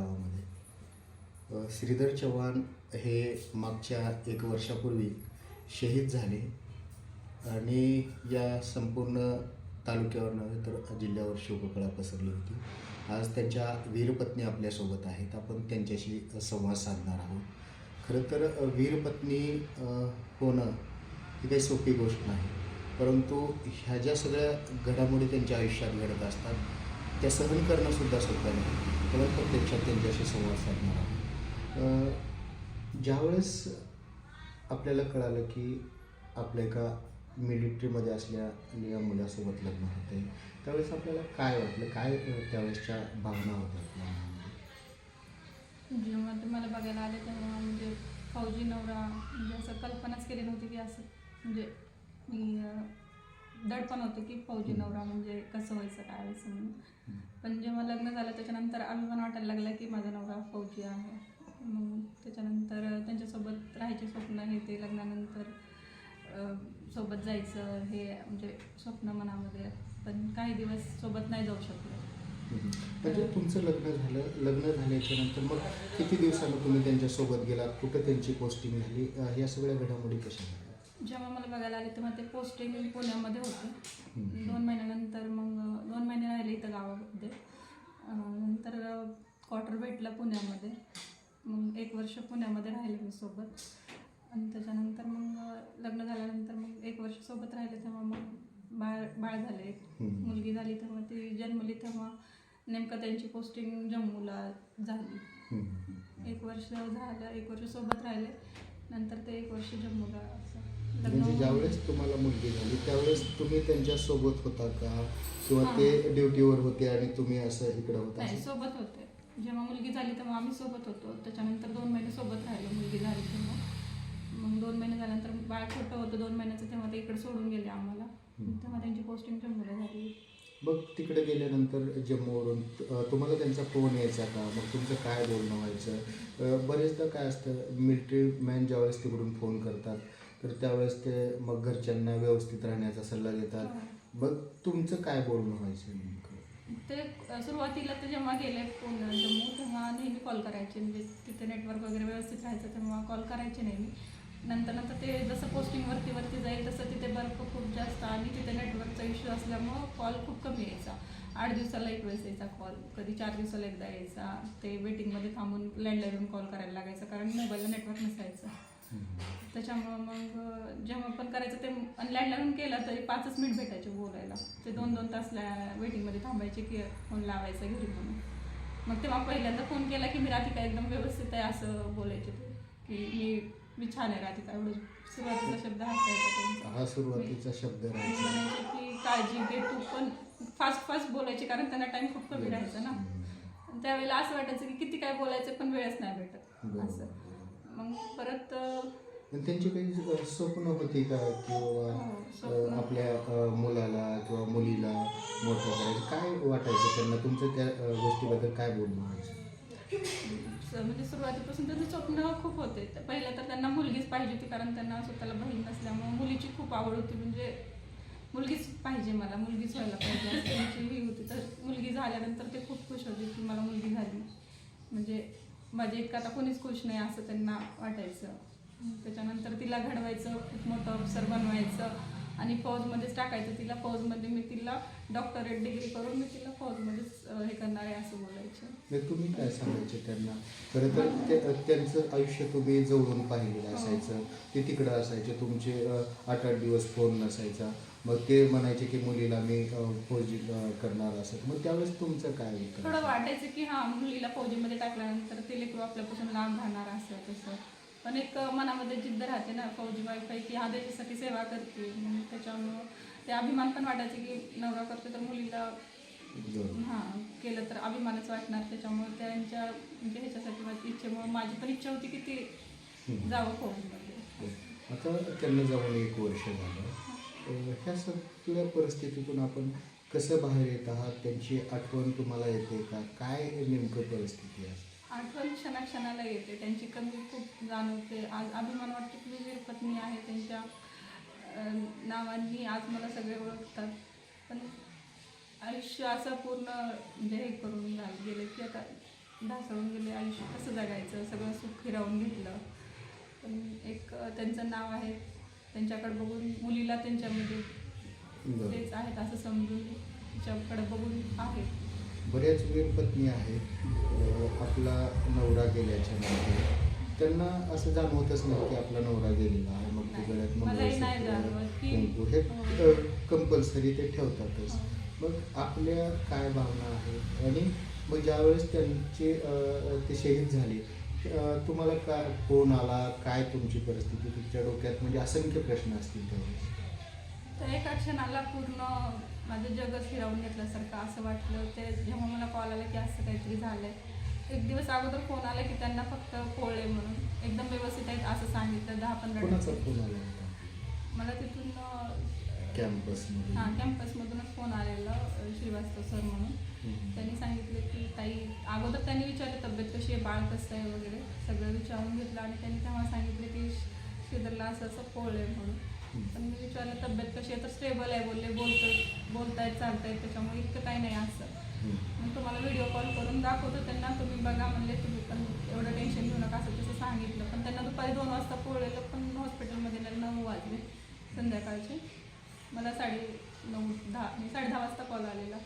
गावामध्ये. श्रीधर चव्हाण हे मागच्या एक वर्षापूर्वी शहीद झाले. आणि या संपूर्ण तालुक्यावर नव्हे तर जिल्ह्यावर शोककळा पसरली होती. आज त्यांच्या वीरपत्नी आपल्यासोबत आहेत. आपण त्यांच्याशी संवाद साधणार आहोत. खरं तर वीरपत्नी होणं ही काही सोपी गोष्ट नाही. परंतु ह्या ज्या सगळ्या घडामोडी त्यांच्या आयुष्यात घडत असतात त्या सहन करणंसुद्धा सोपं नाही परत प्रत्यक्षात त्यांच्याशी संवाद साधणार ज्यावेळेस आपल्याला कळालं की आपल्या एका मिलिटरीमध्ये असल्या या मुलासोबत लग्न होते त्यावेळेस आपल्याला काय वाटलं? काय त्यावेळेसच्या भावना होत्या जेव्हा तुम्हाला मला बघायला आले तेव्हा म्हणजे फौजी नवरा म्हणजे असं कल्पनाच केली नव्हती की असं म्हणजे दडपण होतं की फौजी नवरा म्हणजे कसं व्हायचं काय व्हायचं म्हणून. पण जेव्हा लग्न झालं त्याच्यानंतर अभिमान वाटायला लागला की माझा नवरा फौजी आहे. मग त्याच्यानंतर त्यांच्यासोबत राहायचे स्वप्न हे ते लग्नानंतर सोबत जायचं हे म्हणजे स्वप्न मनामध्ये. पण काही दिवस सोबत नाही जाऊ शकलो. म्हणजे तुमचं लग्न झालं लग्न झाल्याच्यानंतर मग किती दिवसानं तुम्ही त्यांच्यासोबत गेलात? कुठं त्यांची पोस्टिंग झाली? ह्या सगळ्या घडामोडी कशा झाल्या? जेव्हा मला बघायला आले तेव्हा ते पोस्टिंग पुण्यामध्ये होते. दोन महिन्यानंतर मग दोन महिने राहिले इथं गावामध्ये. नंतर क्वार्टर भेटला पुण्यामध्ये. मग एक वर्ष पुण्यामध्ये राहिले मी सोबत. आणि त्याच्यानंतर मग लग्न झाल्यानंतर मग एक वर्ष सोबत राहिले तेव्हा मग बाळ बाळ झाले. एक. मुलगी झाली तेव्हा ती जन्मली तेव्हा नेमकं त्यांची पोस्टिंग जम्मूला झाली. एक वर्ष झालं एक वर्ष सोबत राहिले. नंतर ते एक वर्ष जम्मूला असं. म्हणजे ज्यावेळेस तुम्हाला मुलगी झाली त्यावेळेस तुम्ही त्यांच्यासोबत होता का? किंवा. ते ड्युटीवर होते आणि तुम्ही असं इकडं होता? नाही? सोबत होते. जेव्हा मुलगी झाली तेव्हा आम्ही सोबत होतो. त्याच्यानंतर दोन महिने सोबत राहिलो मुलगी झाली तेव्हा. मग दोन महिने झाल्यानंतर बाळ छोटं होतं दोन महिन्याचं तेव्हा ते इकडे सोडून गेले आम्हाला. तेव्हा त्यांची पोस्टिंग जम्मूला झाली मग तिकडे गेल्यानंतर जम्मूवरून तुम्हाला त्यांचा फोन यायचा का? मग तुमचं काय बोलणं व्हायचं? बरेचदा काय असतं मिलिटरी मॅन ज्यावेळेस तिकडून फोन करतात तर त्यावेळेस ते मग घरच्यांना व्यवस्थित राहण्याचा सल्ला देतात. मग तुमचं काय बोलणं व्हायचं नेमकं? ते सुरुवातीला ते जेव्हा गेले पुणे जम्मू तेव्हा नेहमी कॉल करायचे. म्हणजे तिथे नेटवर्क वगैरे व्यवस्थित राहायचं तेव्हा कॉल करायचे नेहमी. नंतर नंतर ते जसं पोस्टिंग वरती वरती जाईल तसं तिथे बर्फ खूप जास्त आणि तिथे नेटवर्कचा इश्यू असल्यामुळं कॉल खूप कमी यायचा. आठ दिवसाला एक वेळेस यायचा कॉल कधी चार दिवसाला एकदा यायचा. ते वेटिंगमध्ये थांबून लँडलाईनवरून कॉल करायला लागायचा कारण मोबाईलला नेटवर्क नसायचं. त्याच्यामुळं मग जेव्हा पण करायचं ते आणि लँडलाईन केलं तरी पाचच मिनिट भेटायचे बोलायला. ते दोन दोन तास वेटिंगमध्ये थांबायचे की फोन लावायचा घरी म्हणून. मग तेव्हा पहिल्यांदा फोन केला की मी राधिका एकदम व्यवस्थित आहे असं बोलायचे ते. की मी मी छान आहे राधिका एवढं सुरुवातीचा शब्द हसायचा हा सुरुवातीचा शब्द म्हणायचे की काळजी घे तू पण. फास्ट फास्ट बोलायचे कारण त्यांना टाइम खूप कमी राहायचा ना. त्यावेळेला असं वाटायचं की किती काय बोलायचं पण वेळच नाही भेटत. असं. मग परत त्यांची काही स्वप्न होती का? किंवा हो. आपल्या मुलाला किंवा मुलीला मोठं करायचं? काय वाटायचं त्यांना? तुमचं त्या गोष्टीबद्दल काय बोलणं व्हायचं? म्हणजे सुरुवातीपासून त्यांचे स्वप्न खूप होते. पहिलं तर त्यांना मुलगीच पाहिजे होती कारण त्यांना स्वतःला बहीण नसल्यामुळे मुलीची खूप आवड होती. म्हणजे मुलगीच पाहिजे मला मुलगीच व्हायला पाहिजे त्यांची ही होती. तर मुलगी झाल्यानंतर ते खूप खुश होते की मला मुलगी झाली. म्हणजे माझ्या इतकं आता कोणीच खुश नाही असं त्यांना वाटायचं. त्याच्यानंतर तिला घडवायचं खूप मोठं अफसर बनवायचं आणि फौजमध्येच टाकायचं. तिला फौजमध्ये मी तिला डॉक्टरेट डिग्री करून मी तिला फौजमध्येच हे करणार आहे असं बोलायचं. मग तुम्ही काय सांगायचे त्यांना? खरं तर त्यांचं आयुष्य तुम्ही जवळून पाहिलेलं असायचं. ते तिकडं असायचे. तुमचे आठ आठ दिवस फोन नसायचा. मग ते म्हणायचे की मुलीला मी फौजी करणार असं. मग त्यावेळेस तुमचं काय होतं? थोडं वाटायचं की हा मुलीला फौजीमध्ये टाकल्यानंतर ते लेकरू आपल्यापासून लांब राहणार असं तसं. पण एक मनामध्ये जिद्द राहते ना फौजी आहे की हा देशासाठी सेवा करते. मग त्याच्यामुळं ते अभिमान पण वाटायचे की नवरा करतो तर मुलीला. हां केलं तर अभिमानच वाटणार. त्याच्यामुळे त्यांच्या म्हणजे ह्याच्यासाठी माझी इच्छेमुळे माझी पण इच्छा होती की ती. जावं फौजमध्ये. आता त्यांना जाऊन एक वर्ष झालं. ह्या सगळ्या परिस्थितीतून आपण कसं बाहेर येत आहात? त्यांची आठवण तुम्हाला येते का? काय नेमकं परिस्थिती आहे? आठवण क्षणाक्षणाला येते. त्यांची कमी खूप जाणवते. आज अभिमान वाटतो की मी पत्नी आहे. त्यांच्या नावांनी आज मला सगळे ओळखतात. पण आयुष्य असं पूर्ण म्हणजे हे करून गेले गेलं की आता ढासळून गेले. आयुष्य कसं जगायचं? सगळं सुख फिरावून घेतलं. पण एक त्यांचं नाव आहे त्यांच्याकडे बघून मुलीला त्यांच्यामध्ये बरं. तेच आहेत असं समजून तिच्याकडे बघून आहेत बऱ्याच वीर पत्नी आहेत आपला नवरा गेल्याच्यानंतर त्यांना असं जाणवतच नाही की आपला नवरा गेलेला आहे मग ते नाही. गळ्यात मलाही नाही मंगळसूत्र, जाणवत की- कुंकू हे हो. कंपल्सरी ते ठेवतातच हो. मग आपल्या काय भावना आहेत आणि मग ज्यावेळेस त्यांचे ते शहीद झाले तुम्हाला काय फोन आला? काय तुमची परिस्थिती? तुमच्या डोक्यात म्हणजे असंख्य प्रश्न असतील त्यावेळेस तर एका क्षणाला पूर्ण माझं जगच फिरवून घेतल्यासारखं असं वाटलं. ते जेव्हा मला कॉल आला की असं काहीतरी झालंय. एक दिवस अगोदर फोन आला की त्यांना फक्त पोळले म्हणून. एकदम व्यवस्थित आहेत असं सांगितलं. दहा पंधरा कोणाचा दिवस फोन आला होता? मला तिथून कॅम्पसमध्ये? हां कॅम्पसमधूनच फोन आलेला श्रीवास्तव सर म्हणून. त्यांनी सांगितले की ताई अगोदर त्यांनी विचारलं तब्येत कशी आहे बाळ कसं आहे वगैरे सगळं विचारून घेतलं आणि त्यांनी तेव्हा सांगितले की श्रीधरला असं असं पोळ आहे म्हणून. पण मी विचारलं तब्येत कशी आहे? तर स्टेबल आहे बोलले बोलतो बोलतायत चालतायत त्याच्यामुळे इतकं काही नाही असं. मग तुम्हाला व्हिडिओ कॉल करून दाखवतो त्यांना तुम्ही बघा म्हणले तुम्ही पण एवढं टेन्शन घेऊ नका असं तसं सांगितलं. पण त्यांना दुपारी दोन वाजता पोळलेलं पण हॉस्पिटलमध्ये नऊ वाजले संध्याकाळचे. मला साडे नऊ दहा म्हणजे साडे दहा वाजता कॉल आलेला.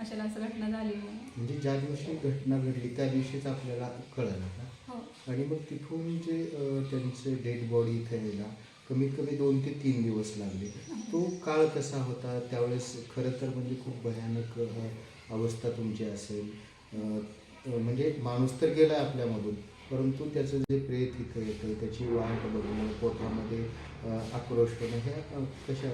अशाला असं घटना झाली म्हणून. म्हणजे ज्या दिवशी घटना घडली त्या दिवशीच आपल्याला कळालं का? हो. आणि मग तिथून जे अं, त्यांचे डेड बॉडी इथे यायला कमीत कमी दोन ते तीन दिवस लागले. तो काळ कसा होता? त्यावेळेस खरं तर म्हणजे खूप भयानक अं, अवस्था तुमची असेल. अं, अं, म्हणजे माणूस तर गेला आपल्यामधून. परंतु त्याचं जे प्रेत इथं येतं त्याची वाट बघणं पोटामध्ये आक्रोश होणं ह्या अं, कशा?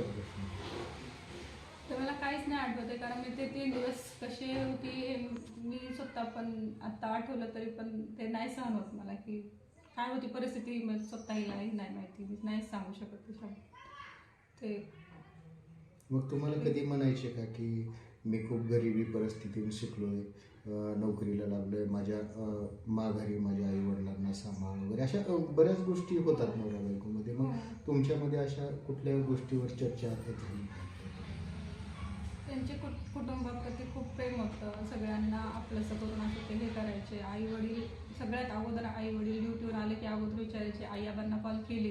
तर मला काहीच नाही आठवत आहे? कारण मी ते तीन दिवस कसे होती हे मी स्वतः पण आता आठवलं तरी पण ते नाही सहन होत मला की काय होती परिस्थिती मला स्वतःलाही नाही माहिती. मी नाही सांगू शकत ते मग तुम्हाला कधी म्हणायचे का की मी खूप गरिबी परिस्थितीतून शिकलोय. अं, नोकरीला लागलोय. माझ्या अं, माघारी माझ्या आई वडिलांना सांभाळ वगैरे अशा बऱ्याच गोष्टी होतात नवरा बायकोमध्ये. मग तुमच्यामध्ये अशा कुठल्या गोष्टीवर चर्चा झाली त्यांचे कुट कुटुंबाप्रती खूप प्रेम होतं. सगळ्यांना आपलंसं करून असं ते हे करायचे. आई वडील सगळ्यात अगोदर आई वडील ड्युटीवर आले की अगोदर विचारायचे आई आबांना कॉल केली.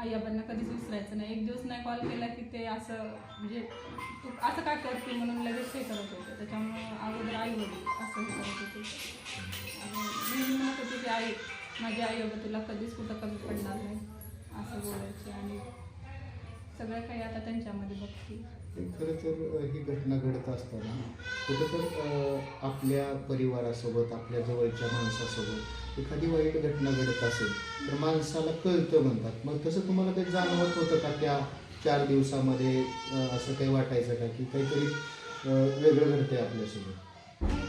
आई आबांना कधीच विसरायचं नाही. एक दिवस नाही कॉल केला की ते असं म्हणजे तू असं का करते म्हणून लगेच हे करत होते. त्याच्यामुळं अगोदर आई वडील असं हे करत होते. आणि मी म्हणत होते की आई माझी आई बाबा तुला कधीच कुठं कमी पडणार नाही असं बोलायचे. आणि सगळं काही आता त्यांच्यामध्ये बघते. खरं तर ही घटना घडत असताना कुठं तर आपल्या परिवारासोबत आपल्या जवळच्या माणसासोबत एखादी वाईट घटना घडत असेल तर माणसाला कळतं म्हणतात. मग तसं तुम्हाला काही जाणवत होतं का त्या चार दिवसामध्ये असं काही वाटायचं का की काहीतरी वेगळं घडतंय आपल्यासोबत?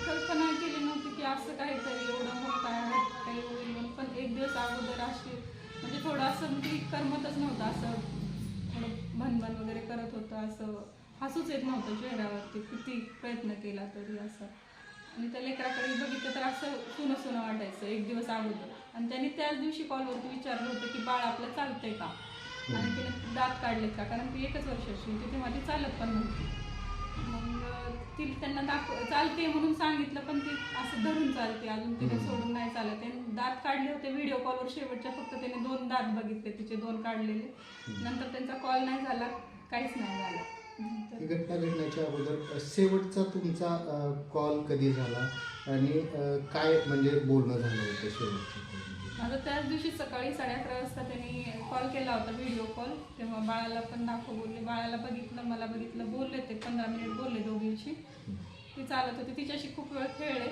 कल्पना केली नव्हती की असं काहीतरी एवढं मोठं आहे काही होईल म्हणून. पण एक दिवस अगोदर अशी म्हणजे थोडं असं म्हणजे करमतच नव्हतं असं. थोडं भनभन वगैरे करत होतं असं हसूच येत नव्हतं चेहऱ्यावरती. किती प्रयत्न केला तरी असं. आणि त्या लेकराकडे बघितलं तर असं सुनं सुनं वाटायचं एक दिवस अगोदर. आणि त्यांनी त्याच दिवशी कॉलवरती विचारलं होतं की बाळ आपलं चालतंय का? आणि तिने दात काढलेत का? कारण ती एकच वर्षाची होती तेव्हा ती चालत पण नव्हती. मग ती त्यांना दाखव चालते म्हणून सांगितलं पण ती असं धरून चालते. अजून तिने. सोडून नाही चालत. त्याने दात काढले होते व्हिडिओ कॉलवर शेवटच्या फक्त त्याने दोन दात बघितले तिचे दोन काढलेले. नंतर त्यांचा कॉल नाही झाला काहीच नाही झालं. ही घटना घडण्याच्या अगोदर शेवटचा तुमचा कॉल कधी झाला? आणि काय म्हणजे बोलणं झालं होतं शेवटचं मध्ये? माझं त्याच दिवशी सकाळी साडे अकरा वाजता त्यांनी कॉल केला होता व्हिडिओ कॉल तेव्हा बाळाला पण दाखव बोलले. बाळाला बघितलं मला बघितलं बोलले ते पंधरा मिनिट बोलले दोघींशी. ती चालत होती. तिच्याशी खूप वेळ खेळले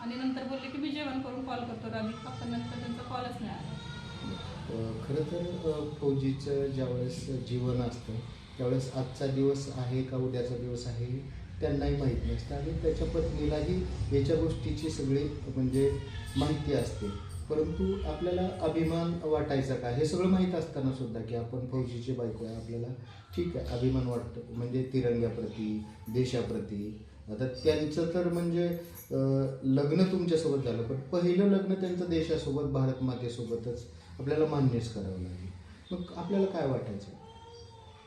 आणि नंतर बोलले की मी जेवण करून कॉल करतो राधिका पण नंतर त्यांचा कॉलच नाही आला. खरं तर फौजीचं ज्यावेळेस जीवन असतं त्यावेळेस आजचा दिवस आहे का उद्याचा दिवस आहे त्यांनाही माहीत नसतं. आणि त्याच्या पत्नीलाही याच्या गोष्टीची सगळी म्हणजे माहिती असते. परंतु आपल्याला अभिमान वाटायचा का? हे सगळं माहीत असताना सुद्धा की आपण फौजीची बायको आहे आपल्याला ठीक आहे अभिमान वाटतो. म्हणजे तिरंग्याप्रती देशाप्रती. आता त्यांचं तर म्हणजे लग्न तुमच्यासोबत झालं पण पहिलं लग्न त्यांचं देशासोबत भारत मातेसोबतच आपल्याला मान्यच करावं लागेल. मग आपल्याला काय वाटायचं?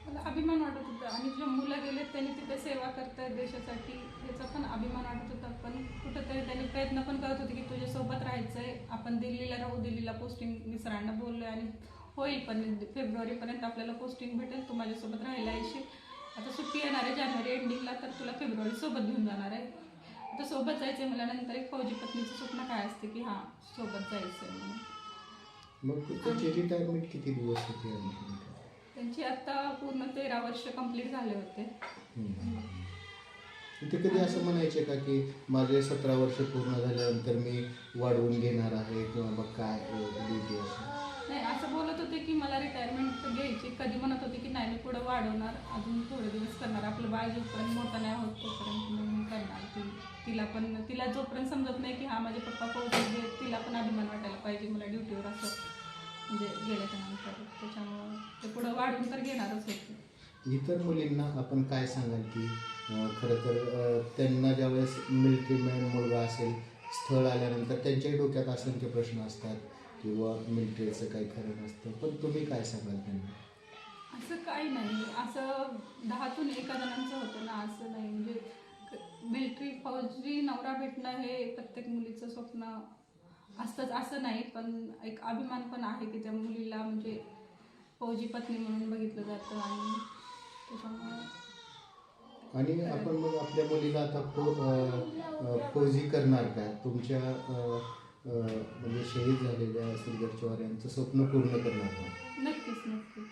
मला अभिमान वाटत होता. आणि जे मुलं गेले त्यांनी तिथे सेवा करतायत देशासाठी. याचा पण अभिमान वाटत होता. पण कुठंतरी त्यांनी प्रयत्न पण करत होते की तुझ्यासोबत राहायचंय. आपण दिल्लीला राहू दिल्लीला पोस्टिंग मी सरांना बोललोय आणि होईल पण फेब्रुवारीपर्यंत आपल्याला पोस्टिंग भेटेल. तू माझ्यासोबत राहायला येशील. आता सुट्टी येणार आहे जानेवारी एंडिंगला तर तुला फेब्रुवारी सोबत घेऊन जाणार आहे. आता सोबत जायचंय मला. नंतर एक फौजी पत्नीचं स्वप्न काय असते की हां सोबत जायचं म्हणून. मग रिटायरमेंट किती दिवस होती? त्यांची आता पूर्ण तेरा वर्ष कंप्लीट झाले होते. ते कधी असं म्हणायचे का की माझे सतरा वर्ष पूर्ण झाल्यानंतर मी वाढवून घेणार आहे किंवा मग काय ड्युटी असं? नाही असं बोलत होते की मला रिटायरमेंट घ्यायची. कधी म्हणत होते की नाही मी पुढे वाढवणार. अजून थोडे दिवस करणार. आपलं बाळ जोपर्यंत मोठं नाही होत तोपर्यंत मी करणार. ती तिला पण तिला जोपर्यंत समजत नाही की हा माझे पप्पा आहेत तिला पण अभिमान वाटायला पाहिजे. मला ड्युटीवर असं म्हणजे गेल्याच्यानंतर त्याच्यामुळं ते पुढं वाढवून तर घेणारच होते. इतर मुलींना आपण काय सांगाल की अं, खरं तर अं, त्यांना ज्यावेळेस मिल्ट्री मॅन मुलगा असेल स्थळ आल्यानंतर त्यांच्याही डोक्यात असंख्य प्रश्न असतात किंवा मिलिटरीचं काही खरं नसतं. पण तुम्ही काय सांगाल त्यांना? असं काही नाही. असं दहातून एका जणांचं होतं ना असं नाही. म्हणजे मिलिटरी फौजी नवरा भेटणं हे प्रत्येक मुलीचं स्वप्न असतंच असं नाही पण एक अभिमान पण आहे की त्या मुलीला म्हणजे फौजी पत्नी म्हणून बघितलं जातं आणि त्याच्यामुळे आणि आपण मग आपल्या मुलीला आता फौ अं, अं, फौजी करणार का? तुमच्या अं, अं, म्हणजे शहीद झालेल्या चव्हाण यांचं स्वप्न पूर्ण करणार का? नक्कीच नक्कीच.